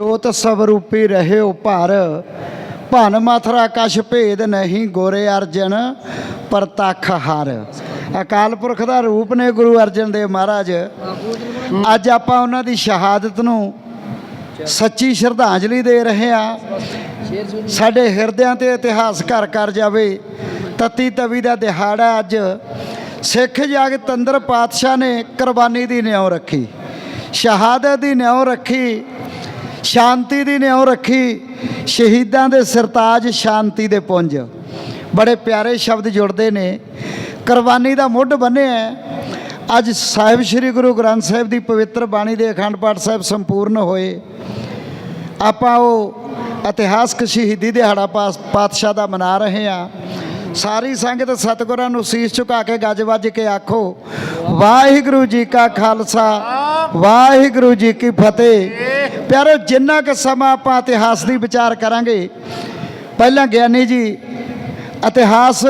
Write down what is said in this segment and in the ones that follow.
ਜੋਤ ਸਭ ਰੂਪੀ ਰਹਿਓ ਭਰ। ਭਨ ਮਥਰਾ ਕਛ ਭੇਦ ਨਹੀਂ ਗੋਰੇ ਅਰਜਨ ਪ੍ਰਤੱਖ ਹਰ। ਅਕਾਲ ਪੁਰਖ ਦਾ ਰੂਪ ਨੇ ਗੁਰੂ ਅਰਜਨ ਦੇਵ ਮਹਾਰਾਜ। ਅੱਜ ਆਪਾਂ ਉਹਨਾਂ ਦੀ ਸ਼ਹਾਦਤ ਨੂੰ ਸੱਚੀ ਸ਼ਰਧਾਂਜਲੀ ਦੇ ਰਹੇ ਆ ਸਾਡੇ ਹਿਰਦਿਆਂ ਤੇ ਇਤਿਹਾਸ ਘਰ ਕਰ ਜਾਵੇ। ਤਤੀ ਤਵੀ ਦਾ ਦਿਹਾੜਾ ਅੱਜ। ਸਿੱਖ ਜਗਤ ਅੰਦਰ ਪਾਤਸ਼ਾਹ ਨੇ ਕੁਰਬਾਨੀ ਦੀ ਨਿਉ ਰੱਖੀ। ਸ਼ਹਾਦਤ ਦੀ ਨਿਉ ਰੱਖੀ। ਸ਼ਾਂਤੀ ਦੀ ਨਿਉ ਰੱਖੀ, ਸ਼ਹੀਦਾਂ ਦੇ ਸਰਤਾਜ ਸ਼ਾਂਤੀ ਦੇ ਪੁੰਜ। ਬੜੇ ਪਿਆਰੇ ਸ਼ਬਦ ਜੁੜਦੇ ਨੇ। ਕੁਰਬਾਨੀ ਦਾ ਮੁੱਢ ਬੰਨਿਆ ਅੱਜ ਸਾਹਿਬ ਸ੍ਰੀ ਗੁਰੂ ਗ੍ਰੰਥ ਸਾਹਿਬ ਦੀ ਪਵਿੱਤਰ ਬਾਣੀ ਦੇ ਅਖੰਡ ਪਾਠ ਸਾਹਿਬ ਸੰਪੂਰਨ ਹੋਏ। ਆਪਾਂ ਉਹ ਇਤਿਹਾਸਕ ਸ਼ਹੀਦੀ ਦਿਹਾੜਾ ਪਾਸ- ਪਾਤਸ਼ਾਹ ਦਾ ਮਨਾ ਰਹੇ ਆ ਸਾਰੀ ਸੰਗਤ ਸਤਿਗੁਰਾਂ ਨੂੰ ਸੀਸ ਝੁਕਾ ਕੇ ਗੱਜ ਵੱਜ ਕੇ ਆਖੋ, ਵਾਹਿਗੁਰੂ ਜੀ ਕਾ ਖਾਲਸਾ, ਵਾਹਿਗੁਰੂ ਜੀ ਕੀ ਫਤਿਹ। ਪਿਆਰੋ, ਜਿੰਨਾ ਕੁ ਸਮਾਂ ਆਪਾਂ ਇਤਿਹਾਸ ਦੀ ਵਿਚਾਰ ਕਰਾਂਗੇ, ਪਹਿਲਾਂ ਗਿਆਨੀ ਜੀ ਇਤਿਹਾਸ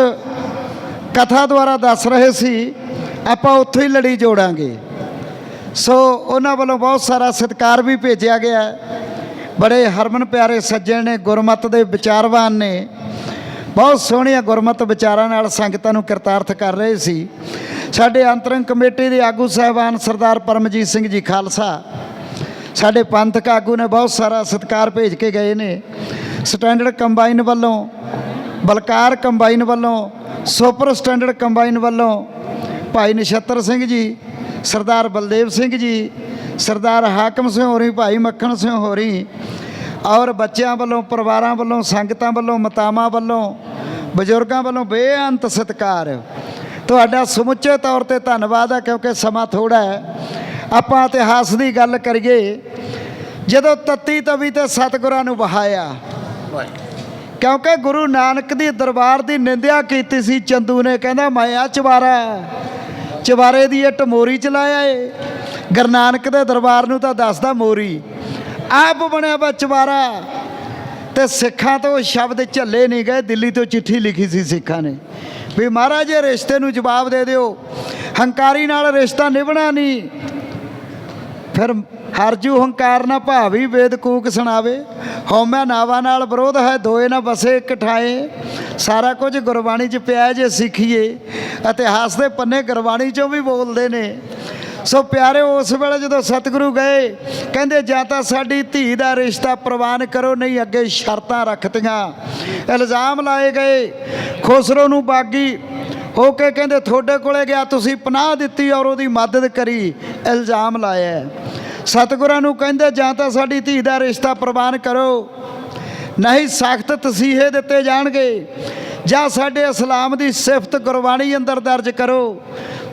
ਕਥਾ ਦੁਆਰਾ ਦੱਸ ਰਹੇ ਸੀ, ਆਪਾਂ ਉੱਥੋਂ ਹੀ ਲੜੀ ਜੋੜਾਂਗੇ। ਸੋ ਉਹਨਾਂ ਵੱਲੋਂ ਬਹੁਤ ਸਾਰਾ ਸਤਿਕਾਰ ਵੀ ਭੇਜਿਆ ਗਿਆ। ਬੜੇ ਹਰਮਨ ਪਿਆਰੇ ਸੱਜਣ ਨੇ, ਗੁਰਮਤ ਦੇ ਵਿਚਾਰਵਾਨ ਨੇ। ਬਹੁਤ ਸੋਹਣੀਆਂ ਗੁਰਮਤ ਵਿਚਾਰਾਂ ਨਾਲ ਸੰਗਤਾਂ ਨੂੰ ਕਿਰਤਾਰਥ ਕਰ ਰਹੇ ਸੀ। ਸਾਡੇ ਅੰਤਰੰਗ ਕਮੇਟੀ ਦੇ ਆਗੂ ਸਾਹਿਬਾਨ ਸਰਦਾਰ ਪਰਮਜੀਤ ਸਿੰਘ ਜੀ ਖਾਲਸਾ ਸਾਡੇ ਪੰਥਕ ਆਗੂ ਨੇ ਬਹੁਤ ਸਾਰਾ ਸਤਿਕਾਰ ਭੇਜ ਕੇ ਗਏ ਨੇ। ਸਟੈਂਡਰਡ ਕੰਬਾਈਨ ਵੱਲੋਂ, ਬਲਕਾਰ ਕੰਬਾਈਨ ਵੱਲੋਂ ਸੁਪਰ ਸਟੈਂਡਰਡ ਕੰਬਾਈਨ ਵੱਲੋਂ ਭਾਈ ਨਛੱਤਰ ਸਿੰਘ ਜੀ, ਸਰਦਾਰ ਬਲਦੇਵ ਸਿੰਘ ਜੀ, ਸਰਦਾਰ ਹਾਕਮ ਸਿੰਘ ਹੋਰੀ, ਭਾਈ ਮੱਖਣ ਸਿੰਘ ਹੋਰੀ ਔਰ ਬੱਚਿਆਂ ਵੱਲੋਂ, ਪਰਿਵਾਰਾਂ ਵੱਲੋਂ, ਸੰਗਤਾਂ ਵੱਲੋਂ, ਮਤਾਵਾਂ ਵੱਲੋਂ, ਬਜ਼ੁਰਗਾਂ ਵੱਲੋਂ ਬੇਅੰਤ ਸਤਿਕਾਰ। ਤੁਹਾਡਾ ਸਮੁੱਚੇ ਤੌਰ ਤੇ ਧੰਨਵਾਦ ਹੈ ਕਿਉਂਕਿ ਸਮਾਂ ਥੋੜਾ ਹੈ। ਆਪਾਂ ਇਤਿਹਾਸ ਦੀ ਗੱਲ ਕਰੀਏ, ਜਦੋਂ ਤੱਤੀ ਤਵੀ ਤੇ ਸਤਿਗੁਰਾਂ ਨੂੰ ਵਹਾਇਆ। ਕਿਉਂਕਿ ਗੁਰੂ ਨਾਨਕ ਦੀ ਦਰਬਾਰ ਦੀ ਨਿੰਦਿਆ ਕੀਤੀ ਸੀ, ਚੰਦੂ ਨੇ ਕਹਿੰਦਾ, ਮੈਂ ਆ ਚਵਾਰਾ ਚਵਾਰੇ ਦੀ ਇੱਟ ਮੋਰੀ ਚਲਾਇਆ ਏ। ਗੁਰੂ ਨਾਨਕ ਦੇ ਦਰਬਾਰ ਨੂੰ ਤਾਂ ਦੱਸਦਾ ਮੋਰੀ। ਆਪ ਬਣਿਆ ਵਾ ਚਵਾਰਾ ਤੇ ਸਿੱਖਾਂ ਤੋਂ ਸ਼ਬਦ ਝੱਲੇ ਨਹੀਂ ਗਏ, ਦਿੱਲੀ ਤੋਂ ਚਿੱਠੀ ਲਿਖੀ ਸੀ ਸਿੱਖਾਂ ਨੇ। ਵੀ ਮਹਾਰਾਜ, ਇਹ ਰਿਸ਼ਤੇ ਨੂੰ ਜਵਾਬ ਦੇ ਦਿਓ। ਹੰਕਾਰੀ ਨਾਲ ਰਿਸ਼ਤਾ ਨਿਭਣਾ ਨਹੀਂ। ਫਿਰ ਹਰਜੂ ਹੰਕਾਰ ਨਾ ਭਾਵੀ ਵੇਦ ਕੂਕ ਸੁਣਾਵੇ। ਹਉਮੈ ਨਾਵਾ ਨਾਲ ਵਿਰੋਧ ਹੈ, ਦੋਏ ਨਾ ਬਸੇ ਇੱਕ ਠਾਏ। ਸਾਰਾ ਕੁਝ ਗੁਰਬਾਣੀ 'ਚ ਪਿਆ ਜੇ ਸਿੱਖੀਏ, ਇਤਿਹਾਸ ਦੇ ਪੰਨੇ ਗੁਰਬਾਣੀ 'ਚੋਂ ਵੀ ਬੋਲਦੇ ਨੇ। ਸੋ ਪਿਆਰੇ ਉਸ ਵੇਲੇ ਜਦੋਂ ਸਤਿਗੁਰੂ ਗਏ, ਕਹਿੰਦੇ, ਜਾਂ ਤਾਂ ਸਾਡੀ ਧੀ ਦਾ ਰਿਸ਼ਤਾ ਪ੍ਰਵਾਨ ਕਰੋ, ਨਹੀਂ ਅੱਗੇ ਸ਼ਰਤਾਂ ਰੱਖਤੀਆਂ। ਇਲਜ਼ਾਮ ਲਾਏ ਗਏ, ਖੁਸਰੋ ਨੂੰ ਬਾਗੀ ਹੋ ਕੇ ਕਹਿੰਦੇ, ਤੁਹਾਡੇ ਕੋਲੇ ਗਿਆ, ਤੁਸੀਂ ਪਨਾਹ ਦਿੱਤੀ ਔਰ ਉਹਦੀ ਮਦਦ ਕਰੀ, ਇਲਜ਼ਾਮ ਲਾਇਆ ਹੈ। ਸਤਿਗੁਰਾਂ ਨੂੰ ਕਹਿੰਦੇ, ਜਾਂ ਤਾਂ ਸਾਡੀ ਧੀ ਦਾ ਰਿਸ਼ਤਾ ਪ੍ਰਵਾਨ ਕਰੋ, ਨਹੀਂ ਸਖਤ ਤਸੀਹੇ ਦਿੱਤੇ ਜਾਣਗੇ, ਜਾਂ ਸਾਡੇ ਇਸਲਾਮ ਦੀ ਸਿਫਤ ਗੁਰਬਾਣੀ ਅੰਦਰ ਦਰਜ ਕਰੋ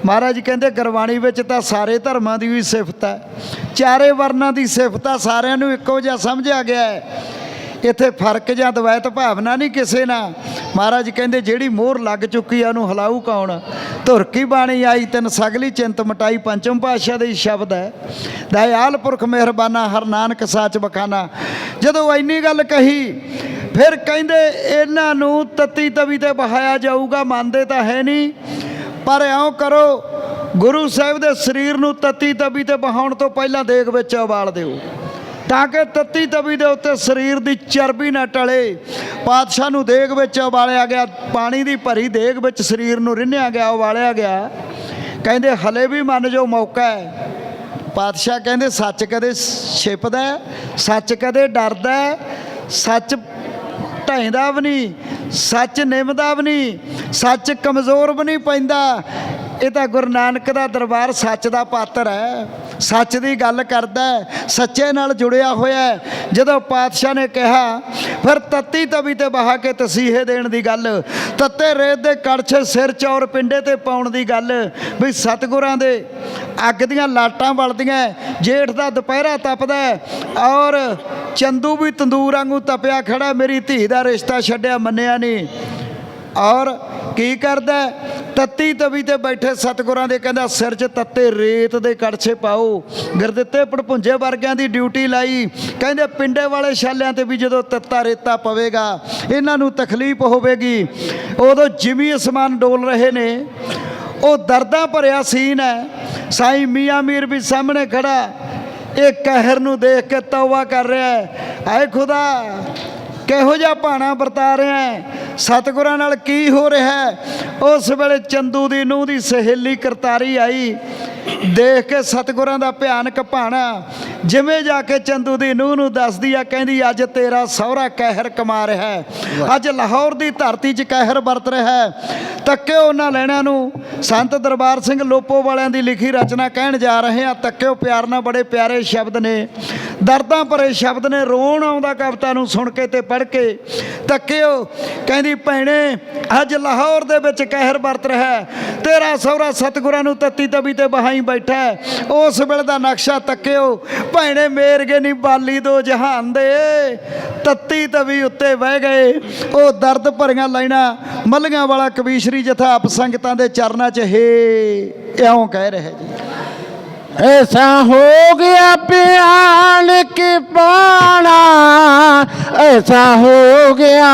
ਮਹਾਰਾਜ ਕਹਿੰਦੇ, ਗੁਰਬਾਣੀ ਵਿੱਚ ਤਾਂ ਸਾਰੇ ਧਰਮਾਂ ਦੀ ਵੀ ਸਿਫਤ ਹੈ, ਚਾਰੇ ਵਰਨਾਂ ਦੀ ਸਿਫਤ ਆ, ਸਾਰਿਆਂ ਨੂੰ ਇੱਕੋ ਜਿਹਾ ਸਮਝਿਆ ਗਿਆ ਹੈ ਇੱਥੇ ਫ਼ਰਕ ਜਾਂ ਦਵੈਤ ਭਾਵਨਾ ਨਹੀਂ ਕਿਸੇ ਨਾਲ। ਮਹਾਰਾਜ ਕਹਿੰਦੇ, ਜਿਹੜੀ ਮੋਹਰ ਲੱਗ ਚੁੱਕੀ ਆ, ਉਹਨੂੰ ਹਲਾਊ ਕੌਣ? ਧੁਰ ਕੀ ਬਾਣੀ ਆਈ, ਤਿੰਨ ਸਗਲੀ ਚਿੰਤ ਮਟਾਈ, ਪੰਚਮ ਪਾਤਸ਼ਾਹ ਦੇ ਸ਼ਬਦ ਹੈ। ਦਇਆਲ ਪੁਰਖ ਮਿਹਰਬਾਨਾ, ਹਰ ਨਾਨਕ ਸਾਚ ਬਖਾਨਾ। ਜਦੋਂ ਇੰਨੀ ਗੱਲ ਕਹੀ, ਫਿਰ ਕਹਿੰਦੇ, ਇਹਨਾਂ ਨੂੰ ਤਤੀ ਤਵੀ ਤੇ ਬਹਾਇਆ ਜਾਊਗਾ, ਮੰਨਦੇ ਤਾਂ ਹੈ ਨਹੀਂ। ਪਰ ਇਉਂ ਕਰੋ, ਗੁਰੂ ਸਾਹਿਬ ਦੇ ਸਰੀਰ ਨੂੰ ਤਤੀ ਤਵੀ ਤੇ ਬਹਾਉਣ ਤੋਂ ਪਹਿਲਾਂ ਦੇਗ ਵਿੱਚ ਉਬਾਲ ਦਿਓ। ਤਾਂ ਕਿ ਤੱਤੀ ਤਵੀ ਦੇ ਉੱਤੇ ਸਰੀਰ ਦੀ ਚਰਬੀ ਨਾ ਟਲੇ। ਪਾਤਸ਼ਾਹ ਨੂੰ ਦੇਗ ਵਿੱਚ ਉਬਾਲਿਆ ਗਿਆ, ਪਾਣੀ ਦੀ ਭਰੀ ਦੇਗ ਵਿੱਚ ਸਰੀਰ ਨੂੰ ਰਿੰਨਿਆ ਗਿਆ, ਉਬਾਲਿਆ ਗਿਆ। ਕਹਿੰਦੇ, ਹਲੇ ਵੀ ਮੰਨ ਜੋ ਮੌਕਾ ਹੈ। ਪਾਤਸ਼ਾਹ ਕਹਿੰਦੇ, ਸੱਚ ਕਦੇ ਛਿਪਦਾ ਸੱਚ ਕਦੇ ਡਰਦਾ ਸੱਚ ਢੈਂਦਾ ਵੀ ਨਹੀਂ, ਸੱਚ ਨਿਮਦਾ ਵੀ ਨਹੀਂ, ਸੱਚ ਕਮਜ਼ੋਰ ਵੀ ਨਹੀਂ ਪੈਂਦਾ। ਇਹ ਤਾਂ ਗੁਰੂ ਨਾਨਕ ਦਾ ਦਰਬਾਰ ਸੱਚ ਦਾ ਪਾਤਰ ਹੈ। ਸੱਚ ਦੀ ਗੱਲ ਕਰਦਾ ਸੱਚੇ ਨਾਲ ਜੁੜਿਆ ਹੋਇਆ ਜਦੋਂ ਪਾਤਸ਼ਾਹ ਨੇ ਕਿਹਾ, ਫਿਰ ਤੱਤੀ ਤਵੀ ਤੇ ਬਹਾ ਕੇ ਤਸੀਹੇ ਦੇਣ ਦੀ ਗੱਲ, ਤੱਤੇ ਰੇਤ ਦੇ ਕੜਛ, ਸਿਰ ਚੌਰ ਪਿੰਡੇ ਤੇ ਪਾਉਣ ਦੀ ਗੱਲ, ਵੀ ਸਤਿਗੁਰਾਂ ਦੇ ਅੱਗ ਦੀਆਂ ਲਾਟਾਂ ਬਲਦੀਆਂ ਜੇਠ ਦਾ ਦੁਪਹਿਰਾ ਤਪਦਾ ਔਰ ਚੰਦੂ ਵੀ ਤੰਦੂਰ ਵਾਂਗੂ ਤਪਿਆ ਖੜਾ ਮੇਰੀ ਧੀ ਦਾ ਰਿਸ਼ਤਾ ਛੱਡਿਆ ਮੰਨਿਆ ਨਹੀਂ ਔਰ ਕੀ ਕਰਦਾ ਤੱਤੀ ਤਵੀ ਤੇ ਬੈਠੇ ਸਤਿਗੁਰਾਂ ਦੇ ਕਹਿੰਦਾ, ਸਿਰ 'ਚ ਤੱਤੇ ਰੇਤ ਦੇ ਕੜਛੇ ਪਾਓ। ਗੁਰਦਿੱਤੇ ਪੜਪੁੰਜੇ ਵਰਗਿਆਂ ਦੀ ਡਿਊਟੀ ਲਾਈ। ਕਹਿੰਦੇ, ਪਿੰਡੇ ਵਾਲੇ ਛਾਲਿਆਂ ਤੇ ਵੀ ਜਦੋਂ ਤੱਤਾ ਰੇਤਾ ਪਵੇਗਾ, ਇਹਨਾਂ ਨੂੰ ਤਕਲੀਫ ਹੋਵੇਗੀ। ਉਦੋਂ ਜਿਮੀ ਅਸਮਾਨ ਡੋਲ ਰਹੇ ਨੇ। ਉਹ ਦਰਦਾਂ ਭਰਿਆ ਸੀਨ ਹੈ। ਸਾਈਂ ਮੀਆਂ ਮੀਰ ਵੀ ਸਾਹਮਣੇ ਖੜਾ। ਇਹ ਕਹਿਰ ਨੂੰ ਦੇਖ ਕੇ ਤੌਬਾ ਕਰ ਰਿਹਾ ਹੈ। ਐ ਖੁਦਾ, ਕਿਹੋ ਜਿਹਾ ਭਾਣਾ ਵਰਤਾ ਰਿਹਾ ਹੈ? ਸਤਿਗੁਰਾਂ ਨਾਲ ਕੀ ਹੋ ਰਿਹਾ ਹੈ? ਉਸ ਵੇਲੇ ਚੰਦੂ ਦੀ ਨੂੰਹ ਦੀ ਸਹੇਲੀ ਕਰਤਾਰੀ ਆਈ। ਦੇਖ ਕੇ ਸਤਿਗੁਰਾਂ ਦਾ ਭਿਆਨਕ ਭਾਣਾ ਜਿਵੇਂ ਜਾ ਕੇ ਚੰਦੂ ਦੀ ਨੂੰਹ ਨੂੰ ਦੱਸਦੀ ਆ ਕਹਿੰਦੀ ਅੱਜ ਤੇਰਾ ਸਹੁਰਾ ਕਹਿਰ ਕਮਾ ਰਿਹਾ ਹੈ। ਅੱਜ ਲਾਹੌਰ ਦੀ ਧਰਤੀ 'ਚ ਕਹਿਰ ਵਰਤ ਰਿਹਾ ਹੈ। ਤੱਕਿਓ ਉਹਨਾਂ ਲੈਣਿਆਂ ਨੂੰ। ਸੰਤ ਦਰਬਾਰ ਸਿੰਘ ਲੋਪੋ ਵਾਲਿਆਂ ਦੀ ਲਿਖੀ ਰਚਨਾ ਕਹਿਣ ਜਾ ਰਹੇ ਆ ਤੱਕਿਓ ਪਿਆਰ ਨਾਲ ਬੜੇ ਪਿਆਰੇ ਸ਼ਬਦ ਨੇ। ਦਰਦਾਂ ਭਰੇ ਸ਼ਬਦ ਨੇ ਰੋਣ ਆਉਂਦਾ ਕਵਿਤਾ ਨੂੰ ਸੁਣ ਕੇ ਤੇ ਪੜ੍ਹ ਕੇ ਤੱਕਿਓ ਕਹਿੰਦੀ, ਭੈਣੇ, ਅੱਜ ਲਾਹੌਰ ਦੇ ਵਿੱਚ ਕਹਿਰ ਵਰਤ ਰਿਹਾ ਤੇਰਾ ਸਹੁਰਾ ਸਤਿਗੁਰਾਂ ਨੂੰ ਤੱਤੀ ਤਵੀ ਤੇ ਬਹਾਈ ਬੈਠਾ ਉਸ ਵੇਲੇ ਦਾ ਨਕਸ਼ਾ ਤੱਕਿਓ ਭੈਣੇ, ਮੇਰਗੇ ਨਹੀਂ ਬਾਲੀ ਦੋ ਜਹਾਨ ਦੇ। ਤੱਤੀ ਤਵੀ ਉੱਤੇ ਬਹਿ ਗਏ। ਉਹ ਦਰਦ ਭਰੀਆਂ ਲਾਈਨਾਂ, ਮੱਲੀਆਂ ਵਾਲਾ ਕਬੀਸ਼ਰੀ ਜਥਾ ਆਪ ਸੰਗਤਾਂ ਦੇ ਚਰਨਾਂ 'ਚ, ਹੇ, ਇਉਂ ਕਹਿ ਰਿਹਾ ਜੀ। ऐसा हो गया प्यान के पाना ऐसा हो गया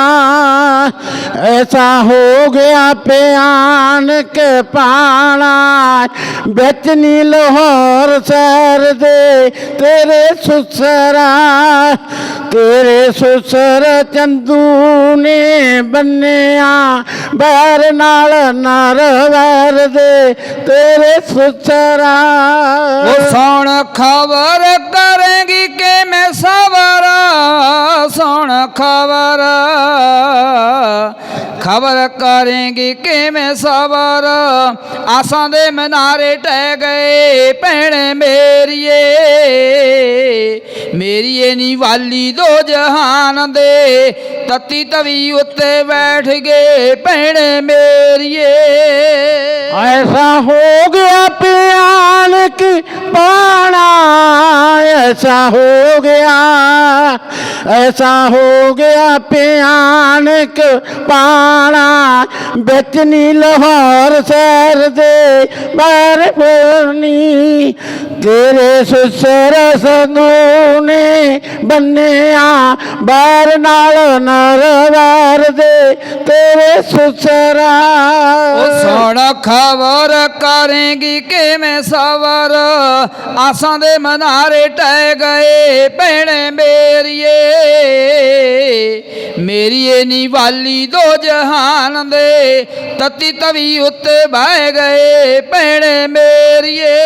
ऐसा हो गया प्यान के पाना बेचनी लाहौर सैर दे तेरे सुसरा तेरे सुसर चंदू ने बन्निया बैर नाल नर वैर दे तेरे सुसरा ਉਹ ਸੌਣ ਖਬਰ ਕਰੇਗੀ ਕਿ ਮੈਂ ਸਵਾਰਾ ਸੁਣ ਖਬਰ ਸਬਰ ਕਰੇਂਗੀ, ਕਿਵੇਂ ਸਬਰ? ਆਸਾਂ ਦੇ ਮਨਾਰੇ ਟਹਿ ਗਏ, ਭੈਣ ਮੇਰੀਏ। ਮੇਰੀਏ ਨੀ ਵਾਲੀ ਦੋ ਜਹਾਨ ਦੇ, ਤਤੀ ਤਵੀ ਉੱਤੇ ਬੈਠ ਗਏ, ਭੈਣ ਮੇਰੀਏ। ਐਸਾ ਹੋ ਗਿਆ ਪਿਆਨ ਕਿ ਪਾਣਾ ਐਸਾ ਹੋ ਗਿਆ ਐਸਾ ਹੋ ਗਿਆ ਪਿਆਨਕ ਪਾਣਾ, ਵਿੱਚ ਨੀ ਲਾਹੌਰ ਸੈਰ ਦੇ ਬਾਰ ਫੁਰਨੀ ਤੇਰੇ ਸੁਸਰ ਸਨੂ ਨੇ ਬੰਨਿਆ ਬਾਰ ਨਾਲ ਨਰਵਾਰ ਦੇ ਤੇਰੇ ਸੁਸਰਾ। ਸੋਣਾ ਖਬਰ ਕਰੇਗੀ ਕਿਵੇਂ ਸਵਰ? ਆਸਾਂ ਦੇ ਮਨਾਰੇ ਟਹਿ ਗਏ ਭੈਣੇ ਮੇਰੀਏ। ਮੇਰੀਏ ਨੀ ਵਾਲੀ ਦੋ ਜਹਾਨ ਦੇ ਤਤੀ ਤਵੀ ਉੱਤੇ ਬਹਿ ਗਏ ਭੈਣੇ ਮੇਰੀਏ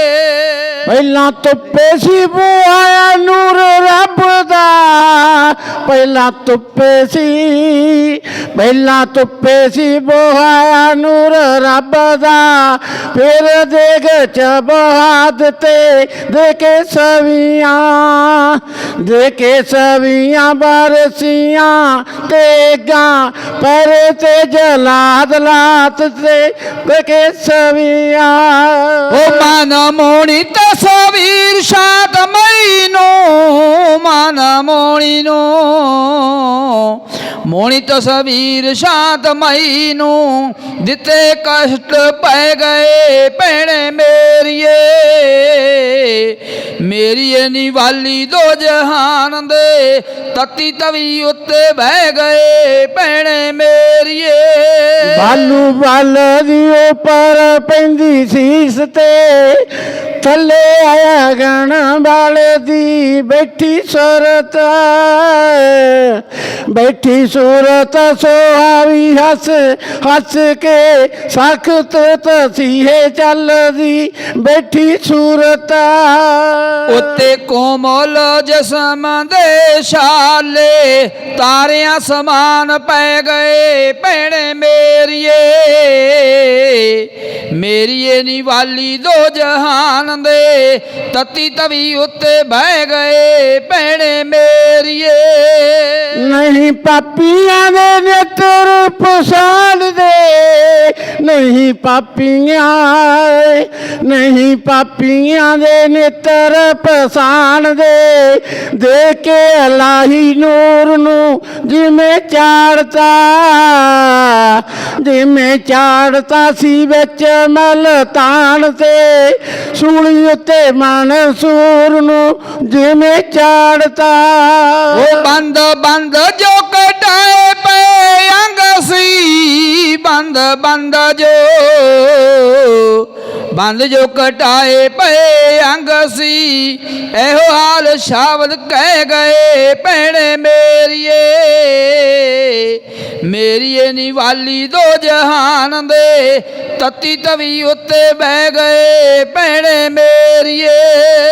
ਪਹਿਲਾਂ ਧੁੱਪੇ ਸੀ ਬੁਆਇਆ ਨੂਰ ਰੱਬ ਦਾ, ਪਹਿਲਾਂ ਤੁੱਪੇ ਸੀ ਪਹਿਲਾਂ ਤੁੱਪੇ ਸੀ ਬੁਆਇਆ ਨੂਰ ਰੱਬ ਦਾ। ਫਿਰ ਦੇਖ ਚਬਾਦ ਤੇ ਦੇ ਕੇ ਸਵੀਆਂ ਦੇ ਕੇ ਸਵੀਆਂ ਬਰਸੀਆਂ ਤੇ ਗਾਂ ਪਰ ਤੇ ਜਲਾਦ ਲਾਤ ਤੇ ਦੇ ਸਵੀਆਂ। ਉਹ ਮਨ ਮੋਣੀ ਤਸਵੀਰ ਸ਼ਾਦ ਮੈਨੂੰ ਮਨ ਮੋਣੀ ਨੂੰ। ਮੋਣੀ ਤਸਵੀਰ ਸ਼ਾਦ ਮੈਨੂੰ ਦਿੱਤੇ ਕਸ਼ਟ ਪੈ ਗਏ ਭੈਣੇ ਮੇਰੀਏ। ਮੇਰੀਏ ਨੀ ਵਾਲੀ ਦੋ ਜਹਾਨ ਦੇ ਤਤੀ ਤਵੀ ਉੱਤੇ ਬਹਿ ਗਏ, ਭੈਣੇ ਮੇਰੀਏ ਬਾਲੂ ਬਲ ਦੀ ਉੱਪਰ ਪੈਂਦੀ ਸੀਸ ਤੇ ਥੱਲੇ ਆਇਆ ਗਣ ਵਾਲੇ ਦੀ ਬੈਠੀ ਸੁਰਤ ਬੈਠੀ ਸੂਰਤ ਸੋਹਾਵੀ ਹੱਸ ਹੱਸ ਕੇ ਸਖਤ ਤਸੀਹੇ ਚੱਲਦੀ ਬੈਠੀ ਸੂਰਤ ਉੱਤੇ ਕੋਮਲ ਜਸਮ ਦੇ ਛਾਲੇ, ਤਾਰਿਆਂ ਸਮਾਨ ਪੈ ਗਏ ਭੈਣੇ ਮੇਰੀਏ। ਮੇਰੀਏ ਨੀ ਵਾਲੀ ਦੋ ਜਹਾਨ ਦੇ ਤਤੀ ਤਵੀ ਉੱਤੇ ਬਹਿ ਗਏ ਭੈਣੇ ਮੇਰੀਏ। ਨਹੀਂ ਪਾਪੀਆਂ ਦੇ ਨੇਤਰ ਪਛਾਣ ਦੇ, ਨਹੀਂ ਪਾਪੀਆਂ ਨਹੀਂ ਪਾਪੀਆਂ ਦੇ ਨੇਤਰ ਪਛਾਣ ਦੇ। ਕੇ ਅਲਾਹੀ ਨੂਰ ਨੂੰ ਜਿਵੇਂ ਚਾੜਤਾ ਜਿਵੇਂ ਚਾੜਤਾ ਸੀ ਵਿੱਚ ਮਲਤਾਨ ਤੇ ਸੂਲੀ ਉੱਤੇ ਮਨਸੂਰ ਨੂੰ ਜਿਵੇਂ ਚਾੜਤਾ। ਉਹ ਬੰਦ ਬੰਦ ਜੋ ਕਟਾਏ ਪਏ ਅੰਗ ਸੀ, ਬੰਦ ਬੰਦ ਜੋ ਬੰਦ ਜੋ ਕਟਾਏ ਪਏ ਅੰਗ ਸੀ, ਇਹੋ ਹਾਲ ਸ਼ਬਦ ਕਹਿ ਗਏ ਭੈਣੇ ਮੇਰੀਏ। ਮੇਰੀਏ ਨਿਵਾਲੀ ਦੋ ਜਹਾਨ ਦੇ ਤਤੀ ਤਵੀ ਉੱਤੇ ਬਹਿ ਗਏ, ਭੈਣੇ ਮੇਰੀਏ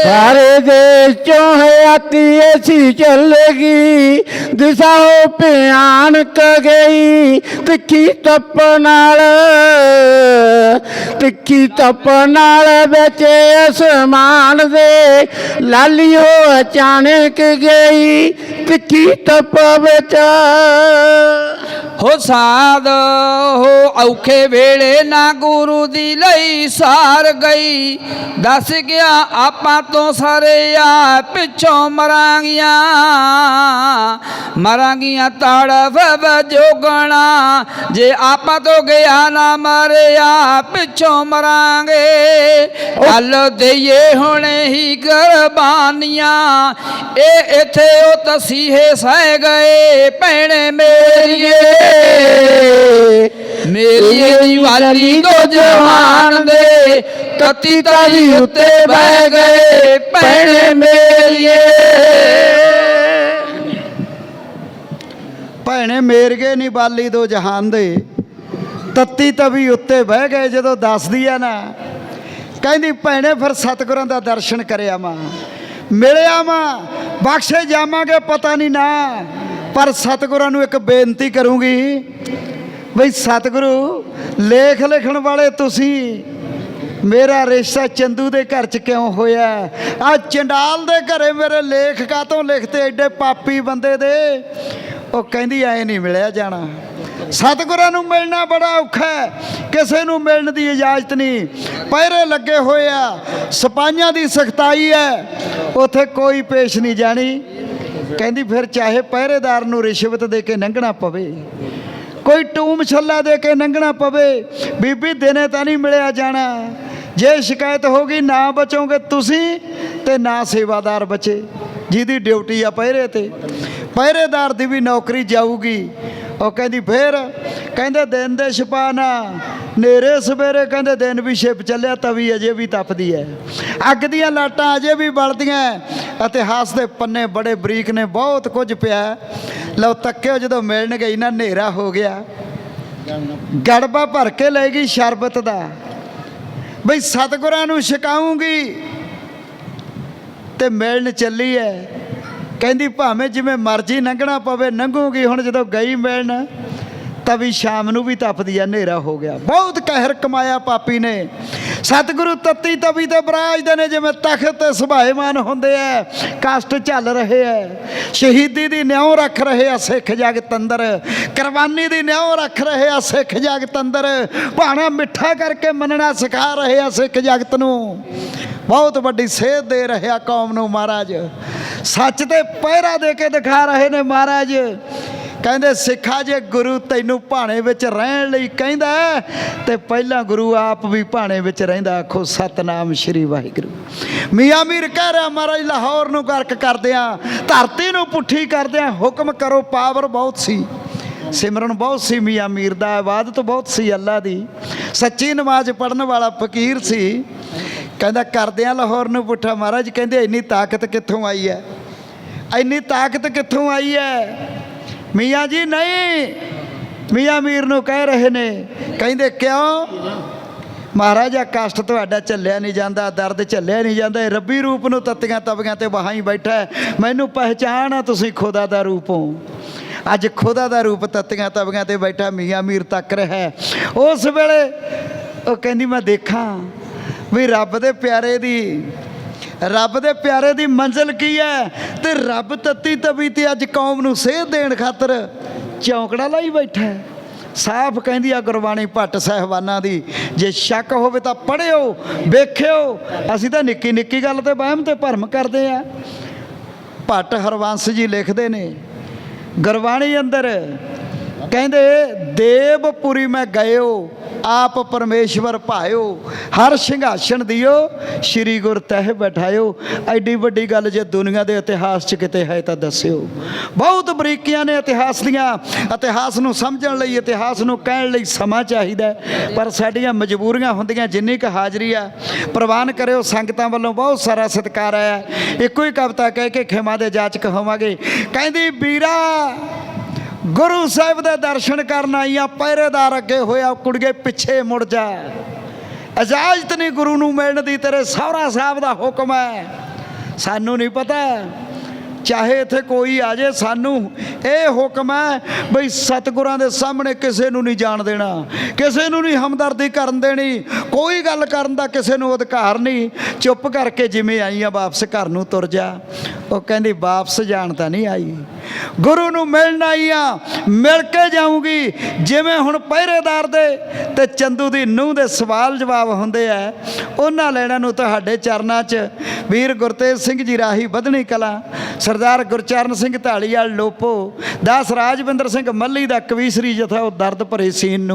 ਸਾਰੇ ਦੇਸ਼ ਚੋਂ ਹਯਾਤੀ ਐਸੀ ਚੱਲੇਗੀ, ਦਿਸ਼ਾ ਹੋ ਭਿਆਨਕ ਗਈ, ਤਿੱਖੀ ਤਪ ਨਾਲ। ਤਿੱਖੀ ਤਪ ਨਾਲ ਵਿੱਚ ਅਸਮਾਨ ਦੇ ਲਾਲੀ ਲਾਲੀਓ ਅਚਾਨਕ ਗਈ। ਤਿੱਖੀ ਤਪ ਵਿੱਚ ਹੋ ਸਾਧ, ਹੋ ਔਖੇ ਵੇਲੇ ਨਾ ਗੁਰੂ ਦੀ ਲਈ ਸਾਰ ਗਈ। ਦੱਸ ਗਿਆ, ਆਪਾਂ ਤੋਂ ਸਾਰੇ ਆ ਪਿੱਛੋਂ ਮਰਾਂਗੀਆਂ। ਮਰਾਂਗੀਆਂ ਤੜਫ ਵਜੋਗਣਾ। ਜੇ ਆਪਾਂ ਤੋਂ ਗਿਆ ਨਾ ਮਰਿਆ, ਪਿੱਛੋਂ ਮਰਾਂਗੇ। ਕੱਲ ਦਈਏ ਹੁਣ ਹੀ ਕੁਰਬਾਨੀਆਂ। ਇਹ ਇੱਥੇ ਉਹ ਤਸੀਹੇ ਸਹਿ ਗਏ ਭੈਣੇ ਮੇਰੀਏ। ਮੇਰੀ ਦੀਵਾਲੀ ਦੋ ਜਹਾਨ ਦੇ ਤਤੀ ਤਾਲੀ ਉੱਤੇ ਬਹਿ ਗਏ ਭੈਣੇ ਮੇਰੀਏ। ਭੈਣੇ ਮੇਰਗੇ ਨਹੀਂ ਬਾਲੀ ਦੋ ਜਹਾਨ ਦੇ ਤੱਤੀ ਤਵੀ ਉੱਤੇ ਬਹਿ ਗਏ ਜਦੋਂ ਦੱਸਦੀ ਆ ਨਾ, ਕਹਿੰਦੀ ਭੈਣੇ ਫਿਰ ਸਤਿਗੁਰਾਂ ਦਾ ਦਰਸ਼ਨ ਕਰਿਆ ਮਾਂ। ਮਿਲਿਆ ਮਾਂ ਬਖਸ਼ੇ ਜਾਵਾਂਗੇ, ਪਤਾ ਨਹੀਂ ਨਾ। ਪਰ ਸਤਿਗੁਰਾਂ ਨੂੰ ਇੱਕ ਬੇਨਤੀ ਕਰੂੰਗੀ ਬਈ, ਸਤਿਗੁਰੂ ਲੇਖ ਲਿਖਣ ਵਾਲੇ ਤੁਸੀਂ, ਮੇਰਾ ਰਿਸ਼ਤਾ ਚੰਦੂ ਦੇ ਘਰ ਚ ਕਿਉਂ ਹੋਇਆ? ਆ ਚੰਡਾਲ ਦੇ ਘਰੇ ਮੇਰੇ ਲੇਖ ਕਾਤੋਂ ਲਿਖਤੇ? ਐਡੇ ਪਾਪੀ ਬੰਦੇ ਦੇ। ਉਹ ਕਹਿੰਦੀ, ਐ ਨਹੀਂ ਮਿਲਿਆ ਜਾਣਾ। ਸਤਿਗੁਰਾਂ ਨੂੰ ਮਿਲਣਾ ਬੜਾ ਔਖਾ ਹੈ। ਕਿਸੇ ਨੂੰ ਮਿਲਣ ਦੀ ਇਜਾਜ਼ਤ ਨਹੀਂ। ਪਹਿਰੇ ਲੱਗੇ ਹੋਏ ਆ। ਸਿਪਾਹੀਆਂ ਦੀ ਸਖਤਾਈ ਹੈ। ਉਥੇ ਕੋਈ ਪੇਸ਼ ਨਹੀਂ ਜਾਣੀ। ਕਹਿੰਦੀ ਫਿਰ ਚਾਹੇ ਪਹਿਰੇਦਾਰ ਨੂੰ ਰਿਸ਼ਵਤ ਦੇ ਕੇ ਲੰਘਣਾ ਪਵੇ। ਕੋਈ ਟੂਮ ਛੱਲਾ ਦੇ ਕੇ ਲੰਘਣਾ ਪਵੇ। ਬੀਬੀ ਦਿਨੇ ਤਾਂ ਨਹੀਂ ਮਿਲਿਆ ਜਾਣਾ। ਜੇ ਸ਼ਿਕਾਇਤ ਹੋ ਗਈ ਨਾ ਬਚੋਗੇ ਤੁਸੀਂ ਤੇ ਨਾ ਸੇਵਾਦਾਰ ਬਚੇ। ਜਿਹਦੀ ਡਿਊਟੀ ਆ ਪਹਿਰੇ ਤੇ। ਪਹਿਰੇਦਾਰ ਦੀ ਵੀ ਨੌਕਰੀ ਜਾਊਗੀ। ਉਹ ਕਹਿੰਦੀ, ਫੇਰ? ਕਹਿੰਦੇ, ਦਿਨ ਦੇ ਛਪਾਨਾ ਨੇਰੇ ਸਵੇਰੇ ਕਹਿੰਦੇ, ਦਿਨ ਵੀ ਛਿਪ ਚੱਲਿਆ ਤਵੀ ਅਜੇ ਵੀ ਤਪਦੀ ਹੈ ਅੱਗ ਦੀਆਂ ਲਾਟਾਂ ਅਜੇ ਵੀ ਬਲਦੀਆਂ ਇਤਿਹਾਸ ਦੇ ਪੰਨੇ ਬੜੇ ਬਰੀਕ ਨੇ, ਬਹੁਤ ਕੁਝ ਪਿਆ। ਲਓ, ਤੱਕਿਓ ਜਦੋਂ ਮਿਲਣ ਗਈ ਨਾ ਹਨੇਰਾ ਹੋ ਗਿਆ। ਗੜਬਾ ਭਰ ਕੇ ਲੈ ਗਈ ਸ਼ਰਬਤ ਦਾ। ਬਈ, ਸਤਿਗੁਰਾਂ ਨੂੰ ਛਕਾਉਂਗੀ ਤੇ ਮਿਲਣ ਚੱਲੀ ਐ। ਕਹਿੰਦੀ ਭਾਵੇਂ ਜਿਵੇਂ ਮਰਜ਼ੀ ਲੰਘਣਾ ਪਵੇ ਲੰਘੂਗੀ ਹੁਣ ਜਦੋਂ ਗਈ ਮਿਲਣ, ਤਾਂ ਵੀ ਸ਼ਾਮ ਨੂੰ ਵੀ ਤਪਦੀ ਆ ਹਨੇਰਾ ਹੋ ਗਿਆ। ਬਹੁਤ ਕਹਿਰ ਕਮਾਇਆ ਪਾਪੀ ਨੇ। ਸਤਿਗੁਰੂ ਤੱਤੀ ਤਵੀ ਤੇ ਬਰਾਜਦੇ ਨੇ, ਜਿਵੇਂ ਤਖਤ ਤੇ ਸੁਭਾਏਮਾਨ ਹੁੰਦੇ ਐ। ਕਸ਼ਟ ਝੱਲ ਰਹੇ ਐ। ਸ਼ਹੀਦੀ ਦੀ ਨਿਉ ਰੱਖ ਰਹੇ ਆ ਸਿੱਖ ਜਗਤ ਅੰਦਰ। ਕੁਰਬਾਨੀ ਦੀ ਨਿਉ ਰੱਖ ਰਹੇ ਆ ਸਿੱਖ ਜਗਤ ਅੰਦਰ। ਭਾਣਾ ਮਿੱਠਾ ਕਰਕੇ ਮੰਨਣਾ ਸਿਖਾ ਰਹੇ ਆ ਸਿੱਖ ਜਗਤ ਨੂੰ। ਬਹੁਤ ਵੱਡੀ ਸੇਧ ਦੇ ਰਿਹਾ ਕੌਮ ਨੂੰ ਮਹਾਰਾਜ। ਸੱਚ ਤੇ ਪਹਿਰਾ ਦੇ ਕੇ ਦਿਖਾ ਰਹੇ ਨੇ ਮਹਾਰਾਜ। ਕਹਿੰਦੇ, ਸਿੱਖਾ ਜੇ ਗੁਰੂ ਤੈਨੂੰ ਭਾਣੇ ਵਿੱਚ ਰਹਿਣ ਲਈ ਕਹਿੰਦਾ ਤੇ ਪਹਿਲਾਂ ਗੁਰੂ ਆਪ ਵੀ ਭਾਣੇ ਵਿੱਚ ਰਹਿੰਦਾ। ਆਖੋ, ਸਤਨਾਮ ਸ਼੍ਰੀ ਵਾਹਿਗੁਰੂ। ਮੀਆਂ ਮੀਰ ਕਹਿ ਰਿਹਾ, ਮਹਾਰਾਜ, ਲਾਹੌਰ ਨੂੰ ਗਰਕ ਕਰਦਿਆਂ ਧਰਤੀ ਨੂੰ ਪੁੱਠੀ ਕਰਦਿਆਂ ਹੁਕਮ ਕਰੋ, ਪਾਵਰ ਬਹੁਤ ਸੀ। ਸਿਮਰਨ ਬਹੁਤ ਸੀ, ਮੀਆਂ ਮੀਰ ਦਾ ਇਬਾਦਤ ਬਹੁਤ ਸੀ ਅੱਲਾ ਦੀ। ਸੱਚੀ ਨਮਾਜ਼ ਪੜਨ ਵਾਲਾ ਫਕੀਰ ਸੀ। ਕਹਿੰਦਾ ਕਰਦਿਆਂ ਲਾਹੌਰ ਨੂੰ ਪੁੱਠਾ, ਮਹਾਰਾਜ ਕਹਿੰਦੇ ਇੰਨੀ ਤਾਕਤ ਕਿੱਥੋਂ ਆਈ ਹੈ? ਇੰਨੀ ਤਾਕਤ ਕਿੱਥੋਂ ਆਈ ਹੈ? ਮੀਆਂ ਜੀ ਨਹੀਂ। ਮੀਆਂ ਮੀਰ ਨੂੰ ਕਹਿ ਰਹੇ ਨੇ, ਕਹਿੰਦੇ ਕਿਉਂ? ਮਹਾਰਾਜਾ ਕਸ਼ਟ ਤੁਹਾਡਾ ਝੱਲਿਆ ਨਹੀਂ ਜਾਂਦਾ, ਦਰਦ ਝੱਲਿਆ ਨਹੀਂ ਜਾਂਦਾ, ਇਹ ਰੱਬੀ ਰੂਪ ਨੂੰ ਤੱਤੀਆਂ ਤਵੀਆਂ ਤੇ ਬਾਹਾਂ ਹੀ ਬੈਠਾ ਮੈਨੂੰ ਪਹਿਚਾਣ ਆ ਤੁਸੀਂ ਖੁਦਾ ਦਾ ਰੂਪ ਹੋ। ਅੱਜ ਖੁਦਾ ਦਾ ਰੂਪ ਤੱਤੀਆਂ ਤਵੀਆਂ ਤੇ ਬੈਠਾ ਮੀਆਂ ਮੀਰ ਤੱਕ ਰਿਹਾ ਉਸ ਵੇਲੇ ਉਹ ਕਹਿੰਦੀ, ਮੈਂ ਦੇਖਾਂ। ਵੀ ਰੱਬ ਦੇ ਪਿਆਰੇ ਦੀ, ਰੱਬ ਦੇ ਪਿਆਰੇ ਦੀ ਮੰਜ਼ਿਲ ਕੀ ਹੈ? ਤੇ ਰੱਬ ਤੱਤੀ ਤਵੀ ਤੇ ਅੱਜ ਕੌਮ ਨੂੰ ਸੇਧ ਦੇਣ ਖਾਤਰ ਚੌਂਕੜਾ ਲਾਈ ਬੈਠਾ ਹੈ। ਸਾਫ਼ ਕਹਿੰਦੀ ਆ ਗੁਰਬਾਣੀ ਭੱਟ ਸਹਿਬਾਨਾਂ ਦੀ, ਜੇ ਸ਼ੱਕ ਹੋਵੇ ਤਾਂ ਪੜਿਓ ਵੇਖਿਓ। ਅਸੀਂ ਤਾਂ ਨਿੱਕੀ ਨਿੱਕੀ ਗੱਲ ਤੇ ਵਹਿਮ ਤੇ ਭਰਮ ਕਰਦੇ ਆ। ਭੱਟ ਹਰਵੰਸ ਜੀ ਲਿਖਦੇ ਨੇ, ਗੁਰਬਾਣੀ ਅੰਦਰ ਕਹਿੰਦੇ ਦੇਵਪੁਰੀ ਮੈਂ ਗਇਓ ਆਪ ਪਰਮੇਸ਼ਵਰ ਭਾਇਓ, ਹਰ ਸਿੰਘਾਸਣ ਦਿਓ, ਸ੍ਰੀ ਗੁਰ ਤਹਿ ਬਿਠਾਇਓ। ਐਡੀ ਵੱਡੀ ਗੱਲ ਜੇ ਦੁਨੀਆ ਦੇ ਇਤਿਹਾਸ 'ਚ ਕਿਤੇ ਹੈ ਤਾਂ ਦੱਸਿਓ। ਬਹੁਤ ਬਰੀਕੀਆਂ ਨੇ ਇਤਿਹਾਸ ਦੀਆਂ। ਇਤਿਹਾਸ ਨੂੰ ਸਮਝਣ ਲਈ, ਇਤਿਹਾਸ ਨੂੰ ਕਹਿਣ ਲਈ ਸਮਾਂ ਚਾਹੀਦਾ ਪਰ ਸਾਡੀਆਂ ਮਜਬੂਰੀਆਂ ਹੁੰਦੀਆਂ ਜਿੰਨੀ ਕੁ ਹਾਜ਼ਰੀ ਆ। ਪ੍ਰਵਾਨ ਕਰਿਓ, ਸੰਗਤਾਂ ਵੱਲੋਂ ਬਹੁਤ ਸਾਰਾ ਸਤਿਕਾਰ ਆਇਆ। ਇੱਕੋ ਹੀ ਕਵਿਤਾ ਕਹਿ ਕੇ ਖਿਮਾ ਦੇ ਜਾਚਕ ਹੋਵਾਂਗੇ। ਕਹਿੰਦੀ, ਵੀਰਾ ਗੁਰੂ ਸਾਹਿਬ ਦੇ ਦਰਸ਼ਨ ਕਰਨ ਆਈਆਂ, ਪਹਿਰੇਦਾਰ ਅੱਗੇ ਹੋਇਆ, ਕੁੜੀਏ ਪਿੱਛੇ ਮੁੜ ਜਾ। ਇਜਾਜ਼ਤ ਨਹੀਂ ਗੁਰੂ ਨੂੰ ਮਿਲਣ ਦੀ, ਤੇਰੇ ਸਹੁਰਾ ਸਾਹਿਬ ਦਾ ਹੁਕਮ ਹੈ। ਸਾਨੂੰ ਨਹੀਂ ਪਤਾ, ਚਾਹੇ ਇੱਥੇ ਕੋਈ ਆ ਜੇ, ਸਾਨੂੰ ਇਹ ਹੁਕਮ ਹੈ ਬਈ ਸਤਿਗੁਰਾਂ ਦੇ ਸਾਹਮਣੇ ਕਿਸੇ ਨੂੰ ਨਹੀਂ ਜਾਣ ਦੇਣਾ, ਕਿਸੇ ਨੂੰ ਨਹੀਂ ਹਮਦਰਦੀ ਕਰਨ ਦੇਣੀ, ਕੋਈ ਗੱਲ ਕਰਨ ਦਾ ਕਿਸੇ ਨੂੰ ਅਧਿਕਾਰ ਨਹੀਂ। ਚੁੱਪ ਕਰਕੇ ਜਿਵੇਂ ਆਈਆਂ, ਵਾਪਸ ਘਰ ਨੂੰ ਤੁਰ ਜਾ। ਉਹ ਕਹਿੰਦੀ, ਵਾਪਸ ਜਾਣ ਤਾਂ ਨਹੀਂ ਆਈ। ਗੁਰੂ ਨੂੰ ਮਿਲਣ ਆਈ ਆ, ਮਿਲ ਕੇ ਜਾਊਂਗੀ। ਜਿਵੇਂ ਹੁਣ ਪਹਿਰੇਦਾਰ ਦੇ ਤੇ ਚੰਦੂ ਦੀ ਨੂੰਹ ਦੇ ਸਵਾਲ ਜਵਾਬ ਹੁੰਦੇ ਆ, ਉਹਨਾਂ ਲੈਣਾ ਨੂੰ ਤੁਹਾਡੇ ਚਰਨਾਂ 'ਚ। ਵੀਰ ਗੁਰਤੇਜ ਸਿੰਘ ਜੀ ਰਾਹੀ ਵਧਣੀ ਕਲਾ, ਸਰਦਾਰ ਗੁਰਚਰਨ ਸਿੰਘ ਢਾਲੀਵਾਲ ਲੋਪੋ, ਦਾਸ ਰਾਜਵਿੰਦਰ ਸਿੰਘ ਮੱਲੀ ਦਾ ਕਵੀਸ਼ਰੀ ਜਥਾ, ਉਹ ਦਰਦ ਭਰੇ ਸੀਨ ਨੂੰ